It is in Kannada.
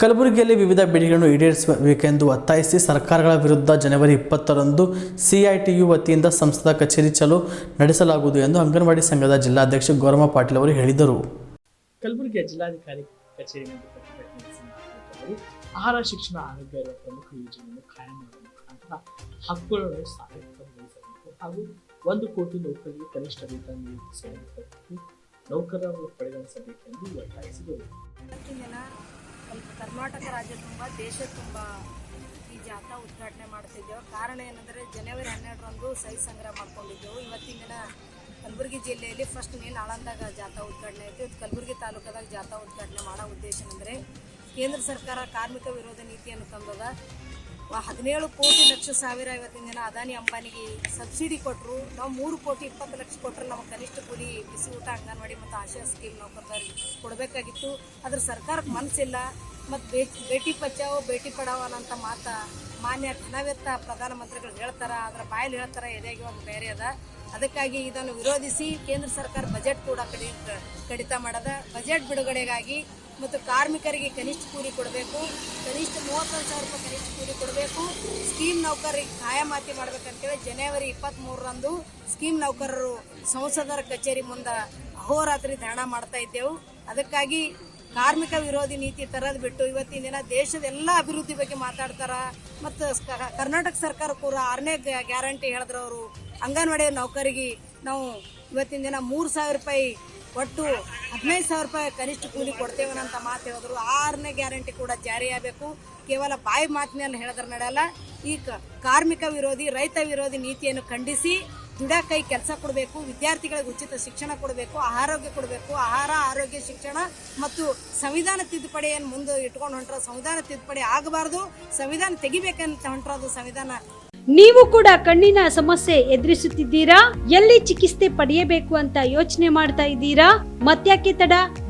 ಕಲಬುರಗಿಯಲ್ಲಿ ವಿವಿಧ ಬೇಡಿಕೆಗಳನ್ನು ಈಡೇರಿಸಬೇಕೆಂದು ಒತ್ತಾಯಿಸಿ ಸರ್ಕಾರಗಳ ವಿರುದ್ಧ ಜನವರಿ ಇಪ್ಪತ್ತರಂದು ಸಿಐಟಿಯು ವತಿಯಿಂದ ಸಂಸದ ಕಚೇರಿ ಚಲೋ ನಡೆಸಲಾಗುವುದು ಎಂದು ಅಂಗನವಾಡಿ ಸಂಘದ ಜಿಲ್ಲಾಧ್ಯಕ್ಷ ಗೌರಮ್ಮ ಪಾಟೀಲ್ ಅವರು ಹೇಳಿದರು. ಕಲಬುರಗಿಯ ಜಿಲ್ಲಾಧಿಕಾರಿ ಕಚೇರಿ ಮುಂದೆ ಪ್ರತಿಭಟನೆ ನಡೆಸಿ ಆಹಾರ ಶಿಕ್ಷಣ ಆರೋಗ್ಯ ಇರುವ ಪ್ರಮುಖ ಯೋಜನೆಯನ್ನು ಕಾಯಂ ಮಾಡುವ ಮುಖಾಂತರ ಹಕ್ಕುಗಳನ್ನು ಸಾರ್ವತ್ರಿಕಗೊಳಿಸಬೇಕು ಹಾಗೂ ಒಂದು ಕೋಟಿ ನೌಕರರಿಗೆ ಕನಿಷ್ಠ ವೇತನ ನಿಯೋಜಿಸಬೇಕು ನೌಕರರು ಪರಿಗಣಿಸಬೇಕೆಂದು ಒತ್ತಾಯಿಸಿದರು. ಕರ್ನಾಟಕ ರಾಜ್ಯ ತುಂಬ, ದೇಶ ತುಂಬ ಈ ಜಾಥಾ ಉದ್ಘಾಟನೆ ಮಾಡ್ತಿದ್ದೇವೆ ಕಾರಣ ಏನಂದರೆ ಜನವರಿ ಹನ್ನೆರಡರಂದು ಸಹಿ ಸಂಗ್ರಹ ಮಾಡ್ಕೊಂಡಿದ್ದೆವು. ಇವತ್ತಿನ ದಿನ ಕಲಬುರಗಿ ಜಿಲ್ಲೆಯಲ್ಲಿ ಫಸ್ಟ್ ಮೇನ್ ಆಳಂದಾಗ ಜಾಥಾ ಉದ್ಘಾಟನೆ ಆಯಿತು. ಕಲಬುರಗಿ ತಾಲೂಕದಾಗ ಜಾಥಾ ಉದ್ಘಾಟನೆ ಮಾಡೋ ಉದ್ದೇಶ ಅಂದರೆ ಕೇಂದ್ರ ಸರ್ಕಾರ ಕಾರ್ಮಿಕ ವಿರೋಧ ನೀತಿಯನ್ನು ತಂದದ ಹದಿನೇಳು ಕೋಟಿ ಲಕ್ಷ ಸಾವಿರ ಇವತ್ತಿನ ದಿನ ಅದಾನಿ ಅಂಬಾನಿಗೆ ಸಬ್ಸಿಡಿ ಕೊಟ್ಟರು ನಾವು ಮೂರು ಕೋಟಿ ಇಪ್ಪತ್ತು ಲಕ್ಷ ಕೊಟ್ಟರೆ ನಮ್ಮ ಕನಿಷ್ಠ ಕೂಲಿ ಬಿಸಿ ಊಟ, ಅಂಗನವಾಡಿ ಮತ್ತು ಆಶಾ ಸ್ಕೀಮ್ ನೌಕರದಾರಿ ಕೊಡಬೇಕಾಗಿತ್ತು. ಅದ್ರ ಸರ್ಕಾರಕ್ಕೆ ಮನಸ್ಸಿಲ್ಲ ಮತ್ತು ಭೇಟಿ ಬಚಾವೋ ಭೇಟಿ ಪಡಾವೋ ಅನ್ನೋಂಥ ಮಾತಾ ಮಾನ್ಯ ಘನವೆತ್ತ ಪ್ರಧಾನಮಂತ್ರಿಗಳು ಹೇಳ್ತಾರ. ಅದರ ಬಾಯಲ್ಲಿ ಹೇಳ್ತಾರ ಎದೆಗೆ ಒಂದು ಬೇರೆ ಅದ. ಅದಕ್ಕಾಗಿ ಇದನ್ನು ವಿರೋಧಿಸಿ ಕೇಂದ್ರ ಸರ್ಕಾರ ಬಜೆಟ್ ಕೂಡ ಕಡಿತ ಕಡಿತ ಮಾಡದ. ಬಜೆಟ್ ಬಿಡುಗಡೆಗಾಗಿ ಮತ್ತು ಕಾರ್ಮಿಕರಿಗೆ ಕನಿಷ್ಠ ಕೂಲಿ ಕೊಡಬೇಕು, ಕನಿಷ್ಠ ಮೂವತ್ತೊಂದು ಸಾವಿರ ರೂಪಾಯಿ ಕನಿಷ್ಠ ಕೂಲಿ ಕೊಡಬೇಕು. ಸ್ಕೀಮ್ ನೌಕರರಿಗೆ ಕಾಯಮಾತಿ ಮಾಡ್ಬೇಕಂತೇಳಿ ಜನವರಿ ಇಪ್ಪತ್ತ್ಮೂರರಂದು ಸ್ಕೀಮ್ ನೌಕರರು ಸಂಸದರ ಕಚೇರಿ ಮುಂದೆ ಅಹೋರಾತ್ರಿ ಧರಣ ಮಾಡ್ತಾ ಇದ್ದೆವು. ಅದಕ್ಕಾಗಿ ಕಾರ್ಮಿಕ ವಿರೋಧಿ ನೀತಿ ತರದ್ ಬಿಟ್ಟು ಇವತ್ತಿನ ದಿನ ದೇಶದ ಎಲ್ಲ ಅಭಿವೃದ್ಧಿ ಬಗ್ಗೆ ಮಾತಾಡ್ತಾರ. ಮತ್ತು ಕರ್ನಾಟಕ ಸರ್ಕಾರ ಕೂಡ ಆರನೇ ಗ್ಯಾರಂಟಿ ಹೇಳಿದ್ರು ಅವರು. ಅಂಗನವಾಡಿ ನೌಕರಿಗೆ ನಾವು ಇವತ್ತಿನ ದಿನ ಮೂರು ಸಾವಿರ ರೂಪಾಯಿ ಒಟ್ಟು ಹದಿನೈದು ಸಾವಿರ ರೂಪಾಯಿ ಕನಿಷ್ಠ ಕೂಲಿ ಕೊಡ್ತೇವೆ ಅಂತ ಮಾತು ಹೇಳಿದ್ರು. ಆರನೇ ಗ್ಯಾರಂಟಿ ಕೂಡ ಜಾರಿಯಾಗಬೇಕು ಕೇವಲ ಬಾಯಿ ಮಾತಿನಲ್ಲಿ ಹೇಳಿದ್ರೆ ನಡೆಯಲ್ಲ. ಈ ಕ- ಕಾರ್ಮಿಕ ವಿರೋಧಿ, ರೈತ ವಿರೋಧಿ ನೀತಿಯನ್ನು ಖಂಡಿಸಿ ದುಡಕೈ ಕೆಲಸ ಕೊಡಬೇಕು. ವಿದ್ಯಾರ್ಥಿಗಳಿಗೆ ಉಚಿತ ಶಿಕ್ಷಣ ಕೊಡಬೇಕು. ಆರೋಗ್ಯ ಕೊಡಬೇಕು. ಆಹಾರ, ಆರೋಗ್ಯ ಶಿಕ್ಷಣ ಮತ್ತು ಸಂವಿಧಾನ ತಿದ್ದುಪಡಿಯನ್ನು ಮುಂದೆ ಇಟ್ಕೊಂಡು ಹೊಂಟ್ರ ಸಂವಿಧಾನ ತಿದ್ದುಪಡಿ ಆಗಬಾರ್ದು. ಸಂವಿಧಾನ ತೆಗಿಬೇಕಂತ ಹೊಂಟ್ರದು ಸಂವಿಧಾನ ನೀವು ಕೂಡ ಕಣ್ಣಿನ ಸಮಸ್ಯೆ ಎದುರಿಸುತ್ತಿದ್ದೀರಾ? ಎಲ್ಲಿ ಚಿಕಿತ್ಸೆ ಪಡೆಯಬೇಕು ಅಂತ ಯೋಚನೆ ಮಾಡ್ತಾ ಇದ್ದೀರಾ? ಮತ್ಯಾಕೆ ತಡ?